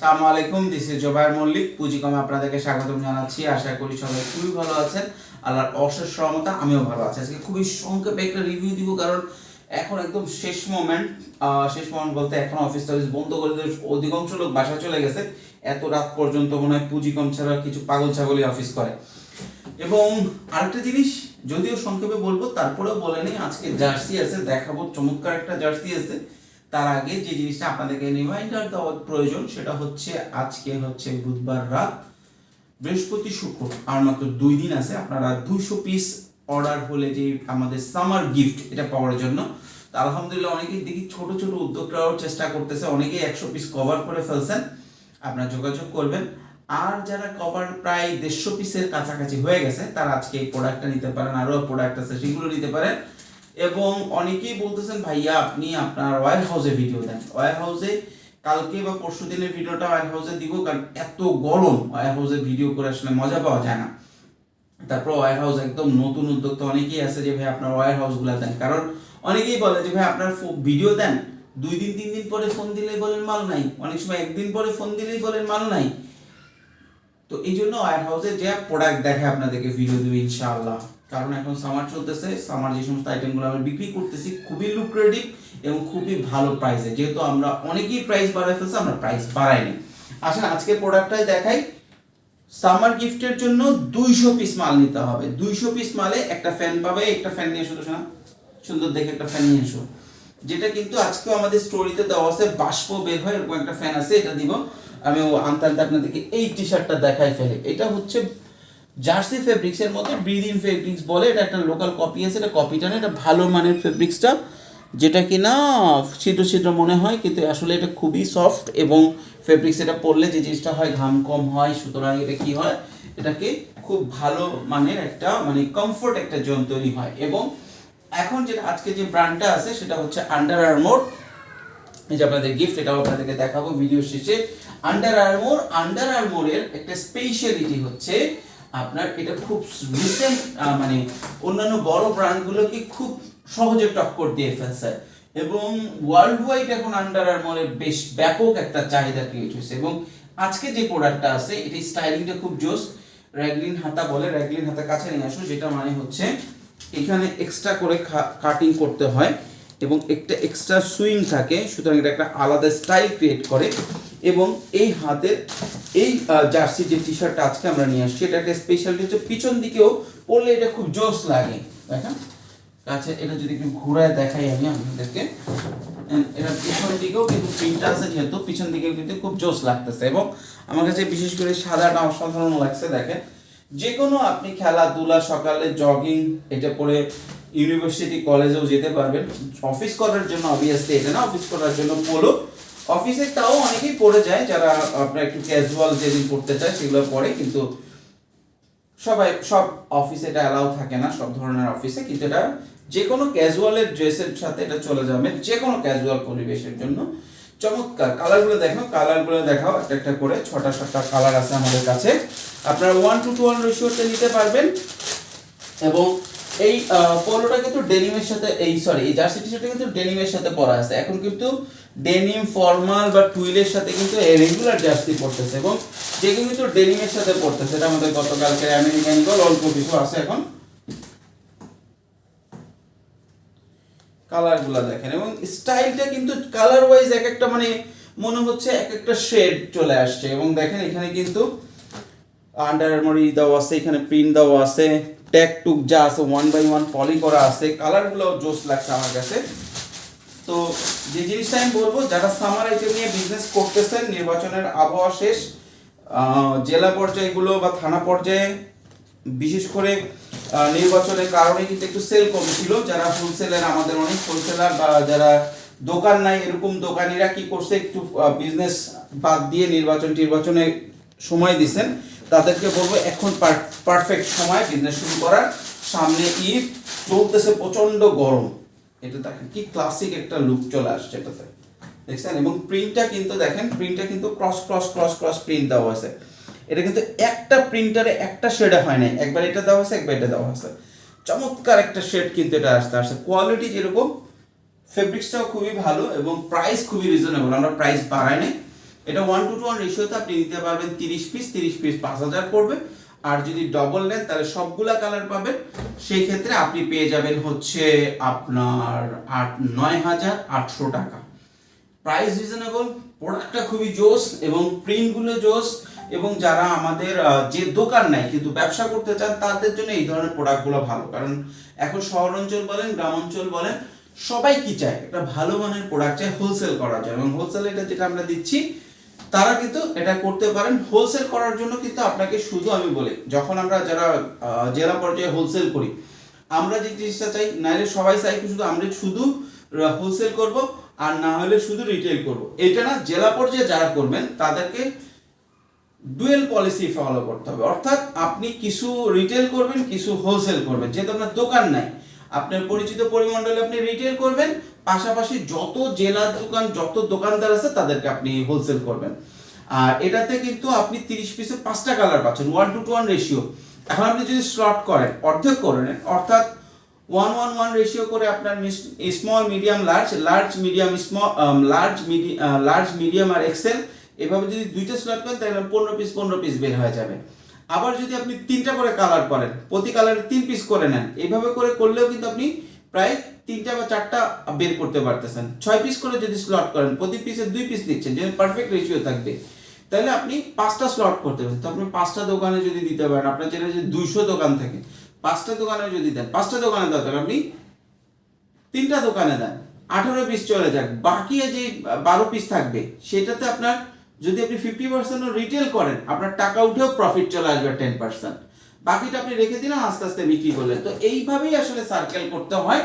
আসসালামু আলাইকুম this is Zobayer Mallick, পুঁজিকমে আপনাদেরকে স্বাগতম জানাচ্ছি। আশা করি সবাই খুবই ভালো আছেন। আল্লাহর অশেষ সহমতা আমিও ভালো আছি। আজকে খুবই সংক্ষেপে একটা রিভিউ দিব, কারণ এখন একদম শেষ মোমেন্ট শেষ মোমেন্ট বলতে এখন অফিস টফিস বন্ধ করে দিয়ে অধিকাংশ লোক বাসা চলে গেছে। এত রাত পর্যন্ত মনে হয় পুঁজিকম ছাড়া কিছু পাগল ছাগলই অফিস করে। এবং আরেকটা জিনিস, যদিও সংক্ষেপে বলব, তারপরেও বলে নিই, আজকে জার্সি আছে, দেখাবো, চমৎকার একটা জার্সি আছে। তার আগে যে জিনিসটা আপনাদেরকে রিমাইন্ডার দেওয়ার প্রয়োজন, সেটা হচ্ছে আজকে হচ্ছে বুধবার রাত, বৃহস্পতি শুক্র। আর মাত্র দুই দিন আছে, আপনারা দুইশো পিস অর্ডার হলে যে আমাদের সামার গিফট এটা পাওয়ার জন্য। তো আলহামদুলিল্লাহ অনেকেই দেখি ছোট ছোট উদ্যোক্তারাও চেষ্টা করতেছে, অনেকেই একশো পিস কভার করে ফেলছেন। আপনারা যোগাযোগ করবেন। আর যারা কভার প্রায় দেড়শো পিসের কাছাকাছি হয়ে গেছে, তারা আজকে এই প্রোডাক্টটা নিতে পারেন, আরও প্রোডাক্ট আছে, সেগুলো নিতে পারেন। এবং অনেকেই বলতেছেন, ভাইয়া, আপনি আপনার ওয়ার হাউসে ভিডিও দেন। ওয়ার হাউসে কালকে বা পরশু দিনের ভিডিওটা ওয়ার হাউসে দিব, কারণ এত গরম ওয়ার হাউসে ভিডিও করে আসলে মজা পাওয়া যায় না। তারপর ওয়ার হাউস একদম নতুন উদ্যোক্তা অনেকেই আছে যে ভাই আপনার ওয়ার হাউসগুলো দেন। কারণ অনেকেই বলে যে ভাই আপনার ভিডিও দেন, দুই দিন, তিন দিন পরে ফোন দিলেই বলেন মাল নাই। অনেক সময় একদিন পরে ফোন দিলেই বলেন মাল নাই। তো এই জন্য ওয়ার হাউসে যে প্রোডাক্ট দেখে আপনাদেরকে ভিডিও দেবে ইনশাআল্লাহ। কারণ এখন সামার চলতেছে সামার যে সমস্ত আইটেমগুলো আমরা বিক্রি করতেছি খুবই লুক্রেটিভ এবং খুবই ভালো প্রাইসে যেহেতু আমরা অনেকেই প্রাইস বাড়াই ফেলছি, আমরা প্রাইস বাড়াইনি। আসেন আজকে প্রোডাক্টটাই দেখাই। সামার গিফটের জন্য দুইশো পিস মাল নিতে হবে। দুইশো পিস মালে একটা ফ্যান পাবে, একটা ফ্যান নিয়ে এসো তো শোনা সুন্দর দেখে একটা ফ্যান নিয়ে এসো। যেটা কিন্তু আজকেও আমাদের স্টোরিতে দেওয়া আছে, বাষ্প বের হয়, এরকম একটা ফ্যান আছে, এটা দিব। আমি আনতে আনতে আপনাদেরকে এই টি শার্টটা দেখাই ফেলে। এটা হচ্ছে জার্সি ফেব্রিক্সের মধ্যে ব্রিদ ইন ফেব্রিক্স বলে, এটা একটা লোকাল কপি আছে, এটা কপিটা না এটা ভালো মানের ফেব্রিক্সটা, যেটা কি না ছিদ্র ছিদ্র মনে হয়, কিন্তু আসলে এটা খুবই সফট এবং ফেব্রিক্স এটা পরলে যে জিনিসটা হয়, ঘাম কম হয়, সুতরাং এটা কি হয়, এটাকে খুব ভালো মানের একটা মানে কমফোর্ট একটা জোন তৈরি হয়। এবং এখন যেটা, আজকে যে ব্র্যান্ডটা আছে, সেটা হচ্ছে আন্ডার আর্মোর এই যে আপনাদের গিফট এটাও আপনাদেরকে দেখাবো ভিডিও শেষে। আন্ডার আর্মোর আন্ডার আর্মোরের একটা স্পেশালিটি হচ্ছে আপনার এটা খুব রিসেন্ট মানে অন্যান্য বড় ব্র্যান্ডগুলোকে খুব সহজে টক্কর দিয়ে ফেলছে। এবং ওয়ার্ল্ড ওয়াইড এখন আন্ডার আর্মোরের বেশ ব্যাপক একটা চাহিদা ক্রিয়েট হয়েছে। এবং আজকে যে প্রোডাক্টটা আছে এটা স্টাইলিংটা খুব জোস। র্যাগলিন হাতা বলে র্যাগলিন হাতা কাছে নিয়ে আসুন, যেটা মানে হচ্ছে এখানে এক্সট্রা করে কাটিং করতে হয়। এবং একটা এক্সট্রা সুইং থাকে, সুতরাং এটা একটা আলাদা স্টাইল ক্রিয়েট করে। এবং এই হাতের এই জার্সি যে টি শার্টটা আজকে আমরা নিয়ে আসছি, এটা একটা স্পেশালিটি হচ্ছে পিছন দিকেও পরলে এটা খুব জোস লাগে। দেখেন, কাছে এটা যদি একটু ঘুরায় দেখাই আমি আপনাদেরকে। এটা পিছন দিকেও কিন্তু প্রিন্ট আছে যেহেতু, পিছন দিকেও কিন্তু খুব জোস লাগতেছে এবং আমার কাছে বিশেষ করে সাদাটা অসাধারণ লাগছে, দেখেন। যে কোনো আপনি খেলাধুলা, সকালে জগিং এটা পরে ইউনিভার্সিটি কলেজেও যেতে পারবেন। অফিস করার জন্য অবভিয়াসলি এটা না অফিস করার জন্য পোলো অফিসে তাও অনেকেই পড়ে যায় যারা আপনার একটু ক্যাজুয়াল যেদিন পড়তে চায় সেগুলো পড়ে, কিন্তু সবাই, সব অফিসে এটা অ্যালাউ থাকে না, সব ধরনের অফিসে কিন্তু এটা যে কোনো ক্যাজুয়ালের ড্রেসের সাথে এটা চলে যাবে যে কোনো ক্যাজুয়াল পরিবেশের জন্য। চমৎকার কালারগুলো দেখো কালারগুলো দেখাও একটা একটা করে, ছটা সাতটা কালার আছে আমাদের কাছে। আপনারা ওয়ান টু টু ওয়ান রেশিওতে নিতে পারবেন। এবং এই পোলোটা কিন্তু ডেনিমের সাথে, এই সরি এই জার্সি টি শার্টটা কিন্তু ডেনিমের সাথে পরা আছে। এখন কিন্তু ডেনিম ফর্মাল বা টুইলের সাথে কিন্তু রেগুলার জার্সি পড়তেছে এবং যেগুলো কিন্তু ডেনিমের সাথে পড়তেছে এটা আমাদের গতকালকে আমেরিকান গল অল্প কিছু আছে এখন। কালারগুলো দেখেন, এবং স্টাইলটা কিন্তু কালার ওয়াইজ এক একটা মানে মনে হচ্ছে এক একটা শেড চলে আসছে। এবং দেখেন এখানে কিন্তু আন্ডার আর্মারি দেওয়া আছে, এখানে প্রিন্ট দেওয়া আছে। ট্যাগ টুক যা আছে ওয়ান বাই ওয়ান পলি করা আছে কালারগুলো জোস লাগছে আমার কাছে। তো যে জিনিসটা আমি বলব, যারা সামার আইটেম নিয়ে বিজনেস করতেছেন, নির্বাচনের আবহাওয়া শেষ জেলা পর্যায়গুলো বা থানা পর্যায়ে, বিশেষ করে নির্বাচনের কারণে কিন্তু একটু সেল কম ছিল। যারা হোলসেলার আমাদের অনেক হোলসেলার বা যারা দোকান নাই, এরকম দোকানিরা কি করছে, একটু বিজনেস বাদ দিয়ে নির্বাচন নির্বাচনে সময় দিছেন তাদেরকে বলব এখন পারফেক্ট সময় বিজনেস শুরু করার। সামনে ঈদ, চলতেছে প্রচণ্ড গরম। এটা দেখেন কি ক্লাসিক একটা লুক চলে আসছে এটাতে। দেখছেন? এবং প্রিন্টটা কিন্তু দেখেন প্রিন্টটা কিন্তু cross cross cross cross print দেওয়া আছে এটা কিন্তু একটা প্রিন্টারে একটা শেডে হয় নাই। একবার এটা দেওয়া আছে একবার এটা দেওয়া আছে চমৎকার একটা শেড কিন্তু এটা আসতে আসছে। কোয়ালিটি যেরকম ফেব্রিক্সটাও খুবই ভালো এবং প্রাইস খুবই রিজনেবল আমরা প্রাইস বাড়াই নাই। এটা ওয়ান টু টু ওয়ান রেশিওতে আপনি নিতে পারবেন তিরিশ পিস তিরিশ পিস পাঁচ হাজার পড়বে। আর যদি ডবল নেন, তাহলে সবগুলা কালার পাবেন। সেই ক্ষেত্রে আপনি পেয়ে যাবেন হচ্ছে আপনার আট, নয় হাজার আটশো টাকা। প্রাইস রিজনেবল প্রোডাক্টটা খুবই জোস এবং প্রিন্টগুলো জোস এবং যারা আমাদের যে দোকান নাই কিন্তু ব্যবসা করতে চান, তাদের জন্য এই ধরনের প্রোডাক্টগুলো ভালো। কারণ এখন শহর অঞ্চল বলেন গ্রাম অঞ্চল বলেন, সবাই কি চায়? একটা ভালো মানের প্রোডাক্ট চায় হোলসেল করার জন্য। এবং হোলসেল এটা যেটা আমরা দিচ্ছি তারা কিন্তু এটা করতে পারেন। হোলসেল করার জন্য কিন্তু আপনাকে শুধু আমি বলি, যখন আমরা যারা জেলা পর্যায়ে হোলসেল করি, আমরা যে জিনিসটা চাই, নাহলে সবাই চাই শুধু আমরা শুধু হোলসেল করব, আর না হলে শুধু রিটেল করব। এটা না, জেলা পর্যায়ে যারা করবেন, তাদেরকে ডুয়েল পলিসি ফলো করতে হবে। অর্থাৎ আপনি কিছু রিটেল করবেন, কিছু হোলসেল করবেন। যেহেতু আপনার দোকান নাই, আপনার পরিচিত পরিমণ্ডলে আপনি রিটেল করবেন পাশাপাশি যত জেলার দোকান, যত দোকানদার আছে, তাদেরকে আপনি হোলসেল করবেন। আর এটাতে কিন্তু আপনি তিরিশ পিসে পাঁচটা কালার পাচ্ছেন one two two one ratio এখন আপনি যদি স্লট করেন, অর্ধেক করে নেন, অর্থাৎ ওয়ান ওয়ান ওয়ান রেশিও করে আপনার small medium large large medium small large medium large medium আর এক্সেল এভাবে যদি দুইটা স্লট করেন, তাহলে পনেরো পিস পনেরো পিস বের হয়ে যাবে। আবার যদি আপনি তিনটা করে কালার করেন, প্রতি কালারে তিন পিস করে নেন এইভাবে করে করলেও কিন্তু আপনি প্রায় তিনটা বা চারটা বের করতে পারতেছেন। ছয় পিস করে যদি স্লট করেন, প্রতি পিসে দুই পিস নিচ্ছেন যেন পারফেক্ট রেশিও থাকবে, তাহলে আপনি পাঁচটা স্লট করতে পারেন। তো আপনি পাঁচটা দোকানে যদি দিতে পারেন, আপনার যেটা যে দুইশো দোকান থাকে, পাঁচটা দোকানে যদি দেন, পাঁচটা দোকানে দেন আপনি তিনটা দোকানে দেন, আঠারো পিস চলে যাক, বাকি যে বারো পিস থাকবে, সেটাতে আপনার যদি আপনি ফিফটি পার্সেন্ট রিটেল করেন, আপনার টাকা উঠেও প্রফিট চলে আসবে টেন পার্সেন্ট বাকিটা আপনি রেখে দিলেন, আস্তে আস্তে বিক্রি করলেন। তো এইভাবেই আসলে সার্কেল করতে হয়।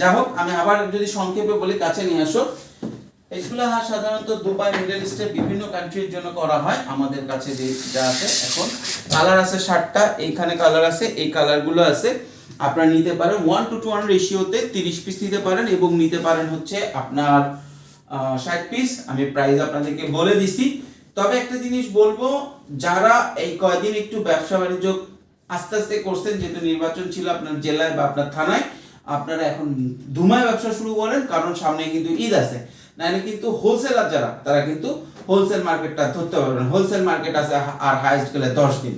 যা হোক আমি আবার যদি সংক্ষেপে বলি, কাছে নিয়ে আসো। এগুলো সাধারণত দুবাই, মিডল ইস্টের বিভিন্ন কান্ট্রির জন্য করা হয়। আমাদের কাছে যে যা আছে, এখন কালার আছে ষাটটা, এইখানে কালার আছে, এই কালারগুলো আছে। আপনারা নিতে পারেন ওয়ান টু টু ওয়ান রেশিওতে তিরিশ পিস নিতে পারেন এবং নিতে পারেন হচ্ছে আপনার ষাট পিস আমি প্রাইস আপনাদেরকে বলে দিছি। তবে একটা জিনিস বলব, যারা এই কয়দিন একটু ব্যবসা বাণিজ্য আস্তে আস্তে করছেন, যেহেতু নির্বাচন ছিল আপনার জেলায় বা আপনার থানায় আপনারা এখন ধুমায় ব্যবসা শুরু করেন, কারণ সামনে কিন্তু ঈদ আছে। নাহলে কিন্তু হোলসেলার যারা, তারা কিন্তু হোলসেল মার্কেটটা ধরতে পারবেন হোলসেল মার্কেট আছে আর হাইস্ট গেলে দশ দিন।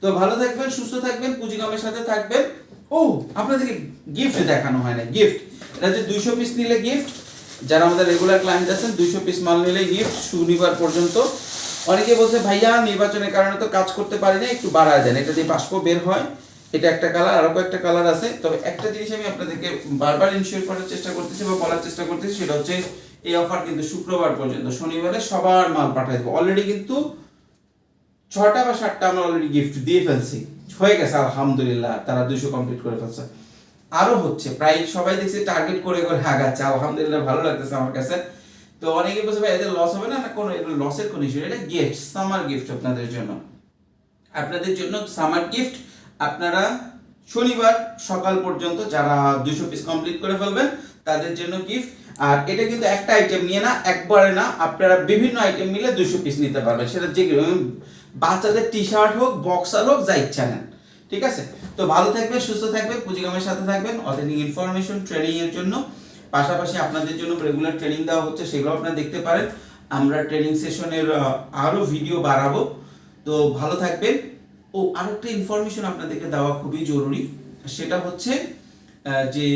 তো ভালো থাকবেন, সুস্থ থাকবেন, পুঁজিগমের সাথে থাকবেন। ও, আপনাদেরকে গিফট দেখানো হয় না গিফট এটা যে দুইশো পিস নিলে গিফট যারা আমাদের রেগুলার ক্লায়েন্ট আছেন, দুইশো পিস মাল নিলে গিফট শনিবার পর্যন্ত। অনেকে বলছে, ভাইয়া, নির্বাচনের কারণে তো কাজ করতে পারি না, একটু বাড়ায় দেন। এটা দিয়ে বাষ্প বের হয়। এটা একটা কালার আরও কয়েকটা কালার আছে। তবে একটা জিনিস আমি আপনাদেরকে বারবার ইনশিওর করার চেষ্টা করতেছি বা বলার চেষ্টা করতেছি, সেটা হচ্ছে এই অফার কিন্তু শুক্রবার পর্যন্ত, শনিবারে সবার মাল পাঠিয়ে দেবো। অলরেডি কিন্তু ছটা বা সাতটা আমরা অলরেডি গিফট দিয়ে ফেলছি। হয়ে গেছে, আলহামদুলিল্লাহ, তারা দুশো কমপ্লিট করে ফেলছে। আরও হচ্ছে, প্রায় সবাই দেখছি টার্গেট করে করে আগাচ্ছে আলহামদুলিল্লাহ, ভালো লাগতেছে আমার কাছে। তো অনেকে বলছে, ভাই, এদের লস হবে না? না, কোনো লসের কোনো ইস্যু এটা গিফট সামার গিফট আপনাদের জন্য। আপনাদের জন্য সামার গিফট আপনারা শনিবার সকাল পর্যন্ত যারা দুশো পিস কমপ্লিট করে ফেলবেন, তাদের জন্য গিফট আর এটা কিন্তু একটা আইটেম নিয়ে না, একবারে না, আপনারা বিভিন্ন আইটেম মিলে দুশো পিস নিতে পারবেন। সেটা যে বাচ্চাদের টি শার্ট হোক বক্সার হোক, যা ইচ্ছা নেন। ঠিক আছে? তো ভালো থাকবে সুস্থ থাকবেন পুঁজিগামের সাথে থাকবেন অথেন্টিক ইনফরমেশন ট্রেনিং এর জন্য। পাশাপাশি আপনাদের জন্য রেগুলার ট্রেনিং দেওয়া হচ্ছে সেগুলো আপনারা দেখতে পারেন। আমরা ট্রেনিং সেশনের আরও ভিডিও বাড়াবো। তো ভালো থাকবেন। ও আরেকটা ইনফরমেশন আপনাদেরকে দেওয়া খুবই জরুরি, সেটা হচ্ছে যে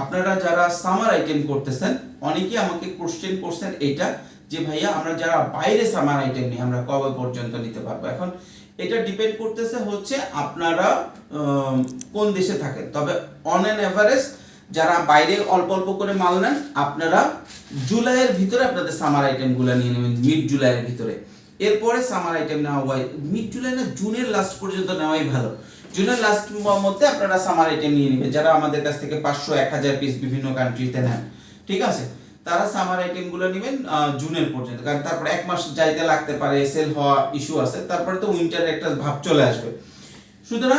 আপনারা যারা সামার আইটেম করতেছেন, অনেকেই আমাকে কোশ্চেন করছেন এইটা যে ভাইয়া আমরা যারা বাইরে সামার আইটেম নিই, আমরা কবে পর্যন্ত নিতে পারব? এখন এটা ডিপেন্ড করতেছে হচ্ছে আপনারা কোন দেশে থাকেন। তবে অন অ্যান এভারেজ যারা বাইরে অল্প অল্প করে মাল নেন, আপনারা জুলাইয়ের ভিতরে আপনাদের সামার আইটেমগুলো নিয়ে নেবেন মিড জুলাইয়ের ভিতরে। এরপরে সামার আইটেম নেওয়া হয়। মিড জুলাই না জুনের লাস্ট পর্যন্ত নেওয়াই ভালো। জুনের লাস্ট মধ্যে আপনারা সামার আইটেম নিয়ে নেবেন। যারা আমাদের কাছ থেকে পাঁচশো, এক হাজার পিস বিভিন্ন কান্ট্রিতে নেন, ঠিক আছে? তারা সামার আইটেমগুলো নেবেন জুনের পর্যন্ত। কারণ তারপরে এক মাস যাইতে লাগতে পারে সেল হওয়া ইস্যু আছে। তারপরে তো উইন্টারের একটা ভাব চলে আসবে। সুতরাং